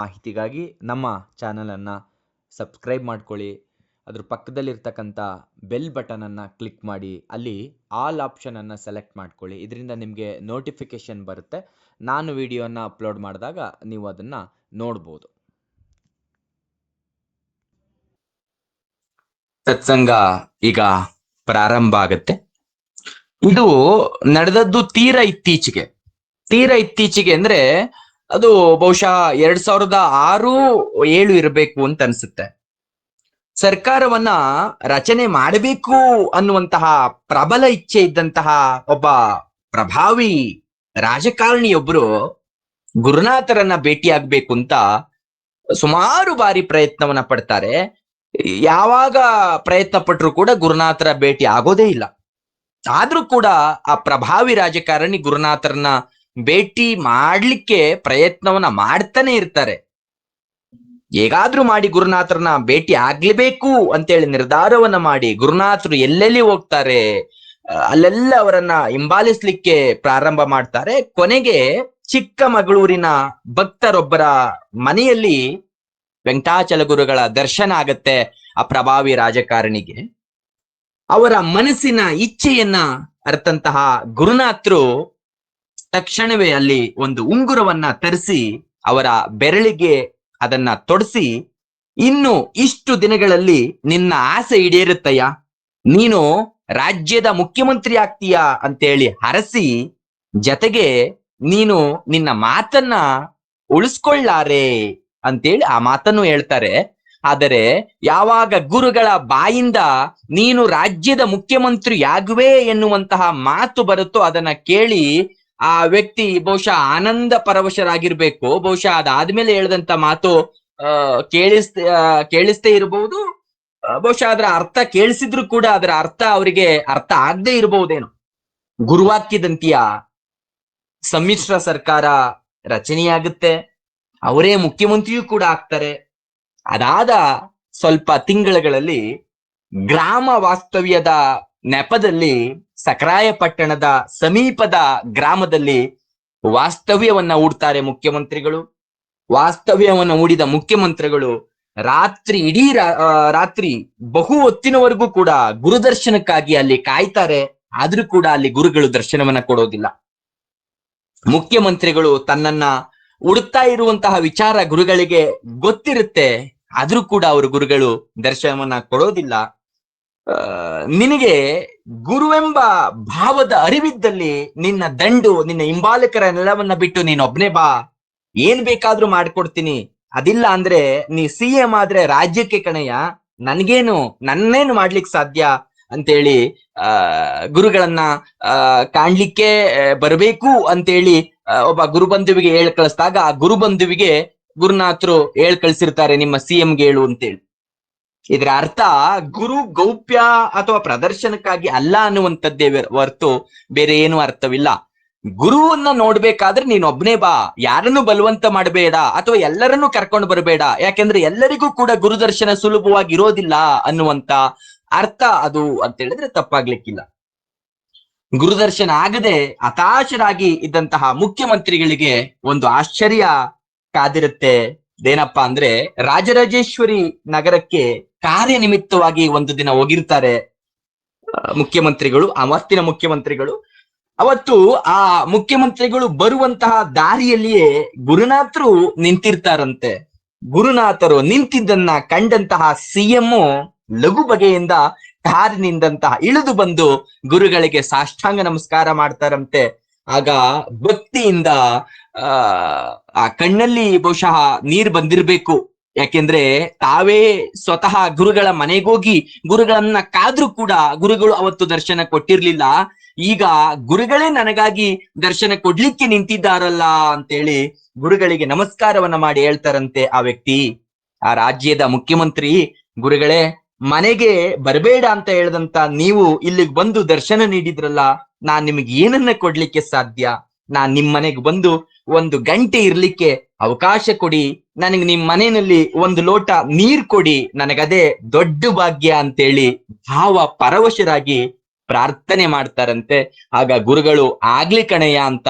ಮಾಹಿತಿಗಾಗಿ ನಮ್ಮ ಚಾನಲನ್ನು ಸಬ್ಸ್ಕ್ರೈಬ್ ಮಾಡ್ಕೊಳ್ಳಿ. ಅದ್ರ ಪಕ್ಕದಲ್ಲಿರ್ತಕ್ಕಂಥ ಬೆಲ್ ಬಟನನ್ನು ಕ್ಲಿಕ್ ಮಾಡಿ. ಅಲ್ಲಿ ಆಲ್ ಆಪ್ಷನನ್ನು ಸೆಲೆಕ್ಟ್ ಮಾಡ್ಕೊಳ್ಳಿ. ಇದರಿಂದ ನಿಮಗೆ ನೋಟಿಫಿಕೇಷನ್ ಬರುತ್ತೆ. ನಾನು ವಿಡಿಯೋನ ಅಪ್ಲೋಡ್ ಮಾಡಿದಾಗ ನೀವು ಅದನ್ನು ನೋಡ್ಬೋದು. ಸತ್ಸಂಗ ಈಗ ಪ್ರಾರಂಭ ಆಗುತ್ತೆ. ಇದು ನಡೆದದ್ದು ತೀರ ಇತ್ತೀಚೆಗೆ. ತೀರ ಇತ್ತೀಚೆಗೆ ಅಂದ್ರೆ ಅದು ಬಹುಶಃ ಎರಡ್ ಸಾವಿರದ ಆರು ಏಳು ಇರಬೇಕು ಅಂತ ಅನ್ಸುತ್ತೆ. ಸರ್ಕಾರವನ್ನ ರಚನೆ ಮಾಡಬೇಕು ಅನ್ನುವಂತಹ ಪ್ರಬಲ ಇಚ್ಛೆ ಇದ್ದಂತಹ ಒಬ್ಬ ಪ್ರಭಾವಿ ರಾಜಕಾರಣಿಯೊಬ್ರು ಗುರುನಾಥರನ್ನ ಭೇಟಿಯಾಗಬೇಕು ಅಂತ ಸುಮಾರು ಬಾರಿ ಪ್ರಯತ್ನವನ್ನ ಪಡ್ತಾರೆ. ಯಾವಾಗ ಪ್ರಯತ್ನ ಪಟ್ಟರು ಕೂಡ ಗುರುನಾಥರ ಭೇಟಿ ಆಗೋದೇ ಇಲ್ಲ. ಆದ್ರೂ ಕೂಡ ಆ ಪ್ರಭಾವಿ ರಾಜಕಾರಣಿ ಗುರುನಾಥರನ್ನ ಭೇಟಿ ಮಾಡ್ಲಿಕ್ಕೆ ಪ್ರಯತ್ನವನ್ನ ಮಾಡ್ತಾನೆ ಇರ್ತಾರೆ. ಹೇಗಾದ್ರೂ ಮಾಡಿ ಗುರುನಾಥರನ್ನ ಭೇಟಿ ಆಗ್ಲೇಬೇಕು ಅಂತೇಳಿ ನಿರ್ಧಾರವನ್ನ ಮಾಡಿ ಗುರುನಾಥರು ಎಲ್ಲೆಲ್ಲಿ ಹೋಗ್ತಾರೆ, ಅಲ್ಲೆಲ್ಲ ಅವರನ್ನ ಹಿಂಬಾಲಿಸ್ಲಿಕ್ಕೆ ಪ್ರಾರಂಭ ಮಾಡ್ತಾರೆ. ಕೊನೆಗೆ ಚಿಕ್ಕಮಗಳೂರಿನ ಭಕ್ತರೊಬ್ಬರ ಮನೆಯಲ್ಲಿ ವೆಂಕಟಾಚಲ ಗುರುಗಳ ದರ್ಶನ ಆಗತ್ತೆ ಆ ಪ್ರಭಾವಿ ರಾಜಕಾರಣಿಗೆ. ಅವರ ಮನಸ್ಸಿನ ಇಚ್ಛೆಯನ್ನ ಅರ್ಥಂತಹ ಗುರುನಾಥರು ತಕ್ಷಣವೇ ಅಲ್ಲಿ ಒಂದು ಉಂಗುರವನ್ನ ತರಿಸಿ ಅವರ ಬೆರಳಿಗೆ ಅದನ್ನ ತೊಡಸಿ, ಇನ್ನು ಇಷ್ಟು ದಿನಗಳಲ್ಲಿ ನಿನ್ನ ಆಸೆ ಈಡೇರುತ್ತಯ್ಯ? ನೀನು ರಾಜ್ಯದ ಮುಖ್ಯಮಂತ್ರಿ ಆಗ್ತೀಯಾ? ಅಂತೇಳಿ ಹರಸಿ, ಜತೆಗೆ ನೀನು ನಿನ್ನ ಮಾತನ್ನ ಉಳಿಸ್ಕೊಳ್ಳಾರೆ ಅಂತೇಳಿ ಆ ಮಾತನ್ನು ಹೇಳ್ತಾರೆ. ಆದರೆ ಯಾವಾಗ ಗುರುಗಳ ಬಾಯಿಂದ ನೀನು ರಾಜ್ಯದ ಮುಖ್ಯಮಂತ್ರಿ ಆಗುವೆ ಎನ್ನುವಂತಹ ಮಾತು ಬರುತ್ತೋ ಅದನ್ನ ಕೇಳಿ ಆ ವ್ಯಕ್ತಿ ಬಹುಶಃ ಆನಂದ ಪರವಶರಾಗಿರ್ಬೇಕು. ಬಹುಶಃ ಅದಾದ್ಮೇಲೆ ಹೇಳಿದಂತ ಮಾತು ಕೇಳಿಸ್ ಕೇಳಿಸ್ತೇ ಇರಬಹುದು ಬಹುಶಃ ಅದರ ಅರ್ಥ ಕೇಳಿಸಿದ್ರು ಕೂಡ ಅದರ ಅರ್ಥ ಅವರಿಗೆ ಅರ್ಥ ಆಗದೆ ಇರಬಹುದೇನೋ ಗುರುವಾಕ್ಯದಂತಿಯ ಸಮ್ಮಿಶ್ರ ಸರ್ಕಾರ ರಚನೆಯಾಗುತ್ತೆ. ಅವರೇ ಮುಖ್ಯಮಂತ್ರಿಯೂ ಕೂಡ ಆಗ್ತಾರೆ. ಅದಾದ ಸ್ವಲ್ಪ ತಿಂಗಳುಗಳಲ್ಲಿ ಗ್ರಾಮ ವಾಸ್ತವ್ಯದ ನೆಪದಲ್ಲಿ ಸಕ್ರಾಯಪಟ್ಟಣದ ಸಮೀಪದ ಗ್ರಾಮದಲ್ಲಿ ವಾಸ್ತವ್ಯವನ್ನ ಹೂಡ್ತಾರೆ ಮುಖ್ಯಮಂತ್ರಿಗಳು. ವಾಸ್ತವ್ಯವನ್ನ ಹೂಡಿದ ಮುಖ್ಯಮಂತ್ರಿಗಳು ರಾತ್ರಿ ಇಡೀ ರಾತ್ರಿ ಬಹು ಹೊತ್ತಿನವರೆಗೂ ಕೂಡ ಗುರುದರ್ಶನಕ್ಕಾಗಿ ಅಲ್ಲಿ ಕಾಯ್ತಾರೆ. ಆದ್ರೂ ಕೂಡ ಅಲ್ಲಿ ಗುರುಗಳು ದರ್ಶನವನ್ನ ಕೊಡೋದಿಲ್ಲ. ಮುಖ್ಯಮಂತ್ರಿಗಳು ತನ್ನನ್ನ ಉಡ್ತಾ ಇರುವಂತಹ ವಿಚಾರ ಗುರುಗಳಿಗೆ ಗೊತ್ತಿರುತ್ತೆ. ಆದ್ರೂ ಕೂಡ ಅವರು ಗುರುಗಳು ದರ್ಶನವನ್ನ ಕೊಡೋದಿಲ್ಲ. ನಿನಗೆ ಗುರುವೆಂಬ ಭಾವದ ಅರಿವಿದ್ದಲ್ಲಿ ನಿನ್ನ ದಂಡು, ನಿನ್ನ ಹಿಂಬಾಲಕರ ನೆಲವನ್ನ ಬಿಟ್ಟು ನೀನು ಒಬ್ನೇ ಬಾ. ಏನ್ ಬೇಕಾದ್ರೂ ಮಾಡ್ಕೊಡ್ತೀನಿ. ಅದಿಲ್ಲ ಅಂದ್ರೆ ನೀ ಸಿ ಎಂ ಆದ್ರೆ ರಾಜ್ಯಕ್ಕೆ ಕಣಯ್ಯ. ನನ್ಗೇನು, ನನ್ನೇನು ಮಾಡ್ಲಿಕ್ ಸಾಧ್ಯ ಅಂತೇಳಿ, ಆ, ಗುರುಗಳನ್ನ, ಆ, ಕಾಣ್ಲಿಕ್ಕೆ ಬರಬೇಕು ಅಂತೇಳಿ ಒಬ್ಬ ಗುರುಬಂಧುವಿಗೆ ಹೇಳ್ ಕಳಿಸಿದಾಗ ಆ ಗುರುಬಂಧುವಿಗೆ ಗುರುನಾಥರು ಹೇಳ್ ಕಳ್ಸಿರ್ತಾರೆ ನಿಮ್ಮ ಸಿ ಎಂಗೆ ಹೇಳು ಅಂತೇಳಿ. ಇದರ ಅರ್ಥ ಗುರು ಗೌಪ್ಯ ಅಥವಾ ಪ್ರದರ್ಶನಕ್ಕಾಗಿ ಅಲ್ಲ ಅನ್ನುವಂಥದ್ದೇ ಹೊರತು ಬೇರೆ ಏನು ಅರ್ಥವಿಲ್ಲ. ಗುರುವನ್ನ ನೋಡ್ಬೇಕಾದ್ರೆ ನೀನು ಒಬ್ನೇ ಬಾ. ಯಾರನ್ನು ಬಲವಂತ ಮಾಡಬೇಡ ಅಥವಾ ಎಲ್ಲರನ್ನೂ ಕರ್ಕೊಂಡು ಬರಬೇಡ. ಯಾಕೆಂದ್ರೆ ಎಲ್ಲರಿಗೂ ಕೂಡ ಗುರುದರ್ಶನ ಸುಲಭವಾಗಿ ಇರೋದಿಲ್ಲ ಅನ್ನುವಂತ ಅರ್ಥ ಅದು ಅಂತ ಹೇಳಿದ್ರೆ ತಪ್ಪಾಗ್ಲಿಕ್ಕಿಲ್ಲ. ಗುರುದರ್ಶನ ಆಗದೆ ಹತಾಶರಾಗಿ ಇದ್ದಂತಹ ಮುಖ್ಯಮಂತ್ರಿಗಳಿಗೆ ಒಂದು ಆಶ್ಚರ್ಯ ಕಾದಿರುತ್ತೆ. ಏನಪ್ಪಾ ಅಂದ್ರೆ ರಾಜರಾಜೇಶ್ವರಿ ನಗರಕ್ಕೆ ಕಾರ್ಯನಿಮಿತ್ತವಾಗಿ ಒಂದು ದಿನ ಹೋಗಿರ್ತಾರೆ ಮುಖ್ಯಮಂತ್ರಿಗಳು ಅವತ್ತಿನ ಮುಖ್ಯಮಂತ್ರಿಗಳು. ಅವತ್ತು ಆ ಮುಖ್ಯಮಂತ್ರಿಗಳು ಬರುವಂತಹ ದಾರಿಯಲ್ಲಿಯೇ ಗುರುನಾಥರು ನಿಂತಿರ್ತಾರಂತೆ. ಗುರುನಾಥರು ನಿಂತಿದ್ದನ್ನ ಕಂಡಂತಹ ಸಿಎಂ ಲಘು ಬಗೆಯಿಂದ ಕಾರಿನಿಂದಂತಹ ಇಳಿದು ಬಂದು ಗುರುಗಳಿಗೆ ಸಾಷ್ಟಾಂಗ ನಮಸ್ಕಾರ ಮಾಡ್ತಾರಂತೆ. ಆಗ ಭಕ್ತಿಯಿಂದ, ಆ ಕಣ್ಣಲ್ಲಿ ಬಹುಶಃ ನೀರ್ ಬಂದಿರ್ಬೇಕು. ಯಾಕೆಂದ್ರೆ ತಾವೇ ಸ್ವತಃ ಗುರುಗಳ ಮನೆಗೋಗಿ ಗುರುಗಳನ್ನ ಕಾದ್ರೂ ಕೂಡ ಗುರುಗಳು ಅವತ್ತು ದರ್ಶನ ಕೊಟ್ಟಿರ್ಲಿಲ್ಲ. ಈಗ ಗುರುಗಳೇ ನನಗಾಗಿ ದರ್ಶನ ಕೊಡ್ಲಿಕ್ಕೆ ನಿಂತಿದ್ದಾರಲ್ಲ ಅಂತೇಳಿ ಗುರುಗಳಿಗೆ ನಮಸ್ಕಾರವನ್ನ ಮಾಡಿ ಹೇಳ್ತಾರಂತೆ ಆ ವ್ಯಕ್ತಿ. ಆ ರಾಜ್ಯದ ಮುಖ್ಯಮಂತ್ರಿ, ಗುರುಗಳೇ ಮನೆಗೆ ಬರಬೇಡ ಅಂತ ಹೇಳ್ದಂತ ನೀವು ಇಲ್ಲಿಗೆ ಬಂದು ದರ್ಶನ ನೀಡಿದ್ರಲ್ಲ ನಾನ್ ನಿಮಗೆ ಏನನ್ನ ಕೊಡ್ಲಿಕ್ಕೆ ಸಾಧ್ಯ? ನಾನ್ ನಿಮ್ ಮನೆಗೆ ಬಂದು ಒಂದು ಗಂಟೆ ಇರ್ಲಿಕ್ಕೆ ಅವಕಾಶ ಕೊಡಿ. ನನಗೆ ನಿಮ್ ಮನೆಯಲ್ಲಿ ಒಂದು ಲೋಟ ನೀರ್ ಕೊಡಿ. ನನಗದೇ ದೊಡ್ಡ ಭಾಗ್ಯ ಅಂತೇಳಿ ಭಾವ ಪರವಶರಾಗಿ ಪ್ರಾರ್ಥನೆ ಮಾಡ್ತಾರಂತೆ. ಆಗ ಗುರುಗಳು ಆಗ್ಲಿ ಕಣಯ್ಯ ಅಂತ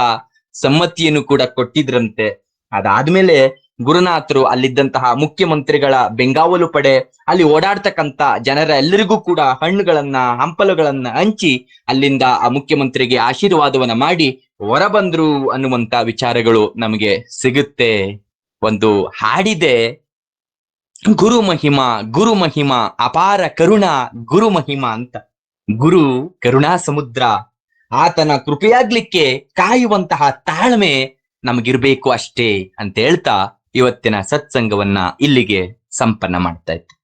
ಸಮ್ಮತಿಯನ್ನು ಕೂಡ ಕೊಟ್ಟಿದ್ರಂತೆ. ಅದಾದ್ಮೇಲೆ ಗುರುನಾಥರು ಅಲ್ಲಿದ್ದಂತಹ ಮುಖ್ಯಮಂತ್ರಿಗಳ ಬೆಂಗಾವಲು ಪಡೆ, ಅಲ್ಲಿ ಓಡಾಡ್ತಕ್ಕಂತ ಜನರ ಎಲ್ಲರಿಗೂ ಕೂಡ ಹಣ್ಣುಗಳನ್ನ, ಹಂಪಲುಗಳನ್ನ ಹಂಚಿ ಅಲ್ಲಿಂದ ಆ ಮುಖ್ಯಮಂತ್ರಿಗೆ ಆಶೀರ್ವಾದವನ್ನ ಮಾಡಿ ಹೊರಬಂದ್ರು ಅನ್ನುವಂತ ವಿಚಾರಗಳು ನಮಗೆ ಸಿಗುತ್ತೆ. ಒಂದು ಹಾಡಿದೆ, ಗುರು ಮಹಿಮಾ ಗುರು ಮಹಿಮಾ, ಅಪಾರ ಕರುಣ, ಗುರು ಮಹಿಮಾ ಅಂತ. ಗುರು ಕರುಣಾ ಸಮುದ್ರ, ಆತನ ಕೃಪೆಯಾಗ್ಲಿಕ್ಕೆ ಕಾಯುವಂತಹ ತಾಳ್ಮೆ ನಮಗಿರ್ಬೇಕು ಅಷ್ಟೇ ಅಂತ ಹೇಳ್ತಾ ಇವತ್ತಿನ ಸತ್ಸಂಗವನ್ನ ಇಲ್ಲಿಗೆ ಸಂಪನ್ನ ಮಾಡ್ತಾ ಇತ್ತು